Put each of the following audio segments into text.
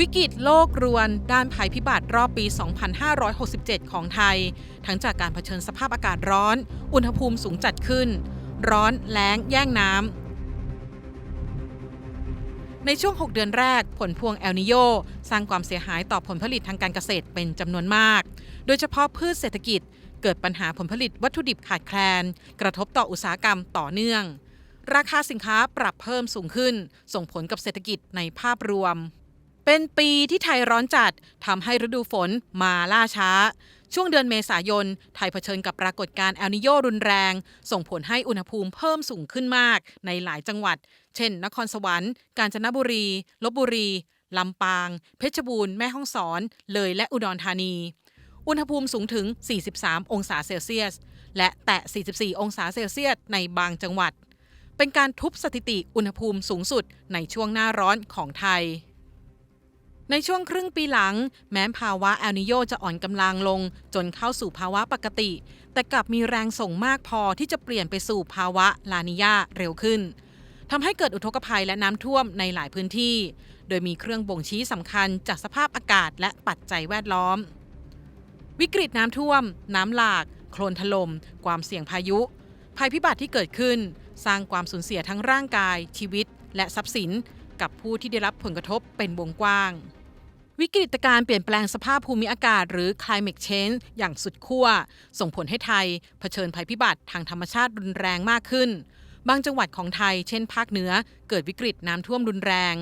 วิกฤตโลกรวน ด้านภัยพิบัติรอบปี 2567 ของไทย ทั้งจากการเผชิญสภาพอากาศร้อน อุณหภูมิสูงจัดขึ้น ร้อนแล้งแย่งน้ำ ในช่วง 6 เดือนแรกผลพวงแอลนิโยสร้างความเสียหายต่อผลผลิตทางการเกษตรเป็นจำนวนมาก โดยเฉพาะพืชเศรษฐกิจ เกิดปัญหาผลผลิตวัตถุดิบขาดแคลน กระทบต่ออุตสาหกรรมต่อเนื่อง ราคาสินค้าปรับเพิ่มสูงขึ้น ส่งผลกับเศรษฐกิจในภาพรวม เป็นปีที่ไทยร้อนจัดทำให้ฤดูฝนมาล่าช้า ช่วงเดือนเมษายน ไทยเผชิญกับปรากฏการณ์แอลนิโยรุนแรง ส่งผลให้อุณหภูมิเพิ่มสูงขึ้นมากในหลายจังหวัด เช่น นครสวรรค์ กาญจนบุรี ลบบุรี ลำปาง เพชรบูรณ์ แม่ฮ่องสอน เลยและอุดรธานี อุณหภูมิสูงถึง 43 องศาเซลเซียส และแตะ 44 องศาเซลเซียสในบางจังหวัด เป็นการทุบสถิติอุณหภูมิสูงสุดในช่วงหน้าร้อนของไทย ในช่วงครึ่งปีหลัง แม้ภาวะแอลนิโยจะอ่อนกำลังลง จนเข้าสู่ภาวะปกติ แต่กลับมีแรงส่งมากพอที่จะเปลี่ยนไปสู่ภาวะลานิยาเร็วขึ้นทำให้เกิดอุทกภัยและน้ำท่วมในหลายพื้นที่ โดยมีเครื่องบ่งชี้สำคัญจากสภาพอากาศและปัจจัยแวดล้อม วิกฤตน้ำท่วม น้ำหลาก โคลนถลม่มความเสี่ยงพายุ ภัยพิบัติที่เกิดขึ้น สร้างความสูญเสียทั้งร่างกาย ชีวิต และทรัพย์สิน กับผู้ที่ได้รับผลกระทบเป็นวงกว้าง วิกฤตการเปลี่ยนแปลงสภาพภูมิอากาศหรือ climate change อย่างสุดขั้ว ส่งผลให้ไทย เผชิญภัยพิบัติทางธรรมชาติรุนแรงมากขึ้น บางจังหวัดของไทย เช่นภาคเหนือ เกิดวิกฤตน้ำท่วมรุนแรง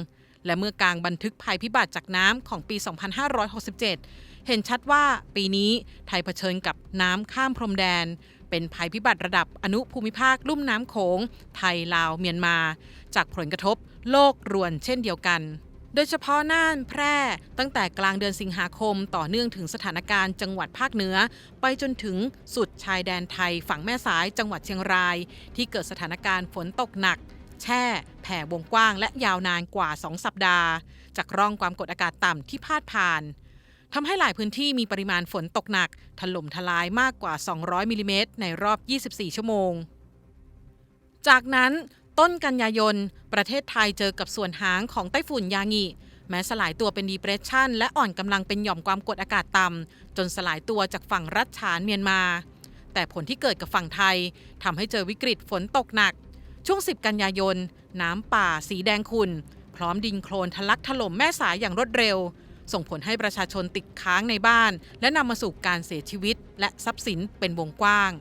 และเมื่อกลางบันทึกภัยพิบัติจากน้ำของปี 2567 เห็นชัดว่าปีนี้ไทยเผชิญกับน้ำข้ามพรมแดนเป็นภัยพิบัติระดับอนุภูมิภาคลุ่มน้ำโขง ไทย ลาว เมียนมา จากผลกระทบโลกรวนเช่นเดียวกัน โดยเฉพาะน่านแพร่ตั้งแต่กลางเดือนสิงหาคมต่อเนื่องถึงสถานการณ์จังหวัดภาคเหนือ ไปจนถึงสุดชายแดนไทยฝั่งแม่สายจังหวัดเชียงราย ที่เกิดสถานการณ์ฝนตกหนัก แช่ แผ่วงกว้างและยาวนานกว่า 2 สัปดาห์ จากร่องความกดอากาศต่ำที่พาดผ่านทำให้หลายพื้นที่มีปริมาณฝนตกหนัก ถล่มทลายมากกว่า 200มิลลิเมตรในรอบ 24 ชั่วโมง จากนั้น ต้นกันยายน ประเทศไทยเจอกับส่วนหางของไต้ฝุ่นยางิแม้สลายตัวเป็นดีเพรสชันและอ่อนกำลังเป็นหย่อมความกดอากาศต่ำจนสลายตัวจากฝั่งรัฐฉานเมียนมา แต่ผลที่เกิดกับฝั่งไทยทำให้เจอวิกฤตฝนตกหนัก ช่วง 10 กันยายน น้ำป่าสีแดงขุ่นพร้อมดินโคลนทะลักถล่มแม่สายอย่างรวดเร็ว ส่งผลให้ประชาชนติดค้างในบ้าน และนำมาสู่การเสียชีวิต และทรัพย์สินเป็นวงกว้าง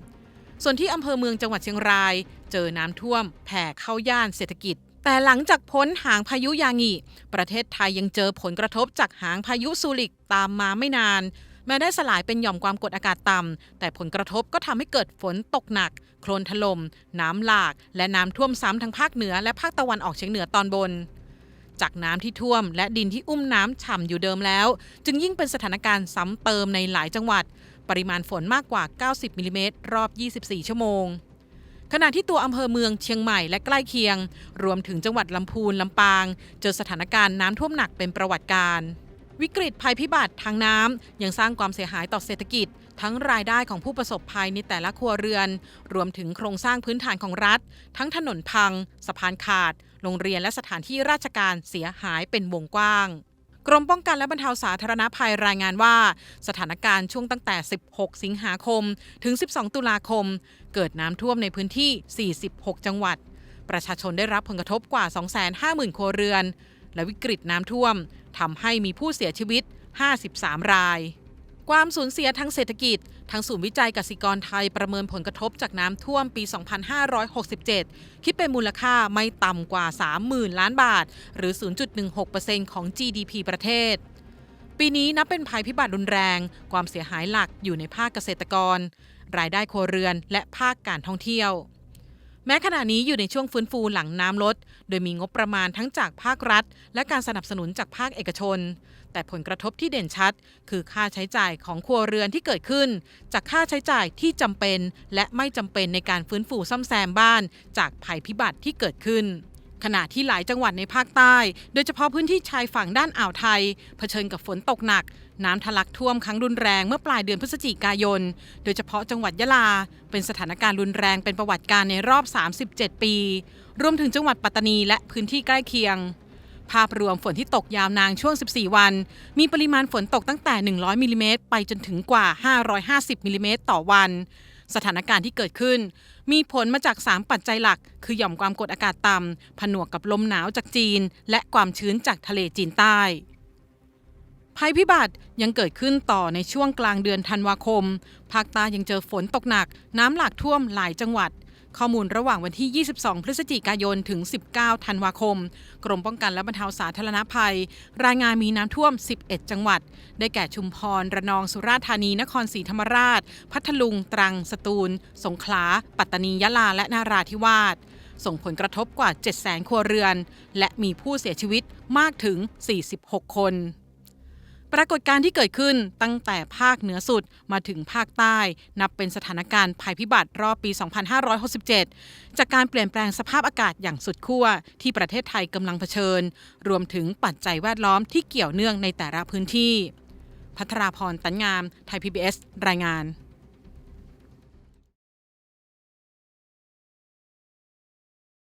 ส่วนที่อำเภอเมืองจังหวัดเชียงราย เจอน้ำท่วม แผ่เข้าย่านเศรษฐกิจ แต่หลังจากพ้นหางพายุยางิประเทศไทยยังเจอผลกระทบจากหางพายุซูริกตามมาไม่นาน แม้ได้สลายเป็นหย่อมความกดอากาศต่ำแต่ผลกระทบก็ทำให้เกิดฝนตกหนัก โคลนถลม่มน้ำหลาก และน้ำท่วมซ้ำทั้งภาคเหนือและภาคตะวันออกเฉียงเหนือตอนบนจากน้ำที่ท่วมและดินที่อุ้มน้ำฉ่ำอยู่เดิมแล้ว จึงยิ่งเป็นสถานการณ์ซ้ำเติมในหลายจังหวัด ปริมาณฝนมากกว่า 90 มิลลิเมตรรอบ 24 ชั่วโมง ขณะที่ตัวอำเภอเมืองเชียงใหม่และใกล้เคียง รวมถึงจังหวัดลำพูนลำปาง เจอสถานการณ์น้ำท่วมหนักเป็นประวัติการวิกฤตภัยพิบัติทางน้ำยังสร้างความเสียหายต่อเศรษฐกิจ ทั้งรายได้ของผู้ประสบภัยในแต่ละครัวเรือน รวมถึงโครงสร้างพื้นฐานของรัฐ ทั้งถนนพัง สะพานขาด โรงเรียนและสถานที่ราชการเสียหายเป็นวงกว้าง กรมป้องกันและบรรเทาสาธารณภัยรายงานว่า สถานการณ์ช่วงตั้งแต่ 16 สิงหาคม ถึง 12 ตุลาคม เกิดน้ำท่วมในพื้นที่ 46 จังหวัด ประชาชนได้รับผลกระทบกว่า 250,000 ครัวเรือน และวิกฤตน้ำท่วมทำให้มีผู้เสียชีวิต 53 ราย ความสูญเสียทางเศรษฐกิจ ทางศูนย์วิจัยกสิกรไทยประเมินผลกระทบจากน้ำท่วมปี 2567 คิดเป็นมูลค่าไม่ต่ำกว่า 30,000 ล้านบาท หรือ 0.16%ของ GDP ประเทศ ปีนี้นับเป็นภัยพิบัติรุนแรง ความเสียหายหลักอยู่ในภาคเกษตรกร รายได้ครัวเรือนและภาคการท่องเที่ยว แม้ขณะนี้อยู่ในช่วงฟื้นฟูหลังน้ำลด โดยมีงบประมาณทั้งจากภาครัฐ และการสนับสนุนจากภาคเอกชน แต่ผลกระทบที่เด่นชัด คือค่าใช้จ่ายของครัวเรือนที่เกิดขึ้น จากค่าใช้จ่ายที่จำเป็น และไม่จำเป็นในการฟื้นฟูซ่อมแซมบ้าน จากภัยพิบัติที่เกิดขึ้น ขณะที่หลายจังหวัดในภาคใต้ โดยเฉพาะพื้นที่ชายฝั่งด้านอ่าวไทย เผชิญกับฝนตกหนัก น้ำทะลักท่วมครั้งรุนแรงเมื่อปลายเดือนพฤศจิกายน โดยเฉพาะจังหวัดยะลา เป็นสถานการณ์รุนแรงเป็นประวัติการในรอบ 37 ปี รวมถึงจังหวัดปัตตานีและพื้นที่ใกล้เคียง ภาพรวมฝนที่ตกยาวนานช่วง 14 วัน มีปริมาณฝนตกตั้งแต่ 100มิลลิเมตรไปจนถึงกว่า 550มิลลิเมตรต่อวัน สถานการณ์ที่เกิดขึ้น มีผลมาจาก 3 ปัจจัยหลัก คือหย่อมความกดอากาศต่ำผนวกกับลมหนาวจากจีน และความชื้นจากทะเลจีนใต้ภัยพิบัติยังเกิดขึ้นต่อในช่วงกลางเดือนธันวาคม ภาคใต้ยังเจอฝนตกหนัก น้ำหลากท่วมหลายจังหวัด ข้อมูลระหว่างวันที่ 22 พฤศจิกายน ถึง 19 ธันวาคม กรมป้องกันและบรรเทาสาธารณภัย รายงานมีน้ำท่วม 11 จังหวัด ได้แก่ชุมพร ระนอง สุราษฎร์ธานี นครศรีธรรมราช พัทลุง ตรัง สตูล สงขลา ปัตตานี ยะลา และนาราธิวาส ส่งผลกระทบกว่า 700,000 ครัวเรือน และมีผู้เสียชีวิตมากถึง 46 คน ปรากฏการณ์ที่เกิดขึ้นตั้งแต่ภาคเหนือสุดมาถึงภาคใต้ นับเป็นสถานการณ์ภัยพิบัติรอบปี 2567 จากการเปลี่ยนแปลงสภาพอากาศอย่างสุดขั้วที่ประเทศไทยกำลังเผชิญ รวมถึงปัจจัยแวดล้อมที่เกี่ยวเนื่องในแต่ละพื้นที่ พัทราพรตันงาม ไทย PBS รายงาน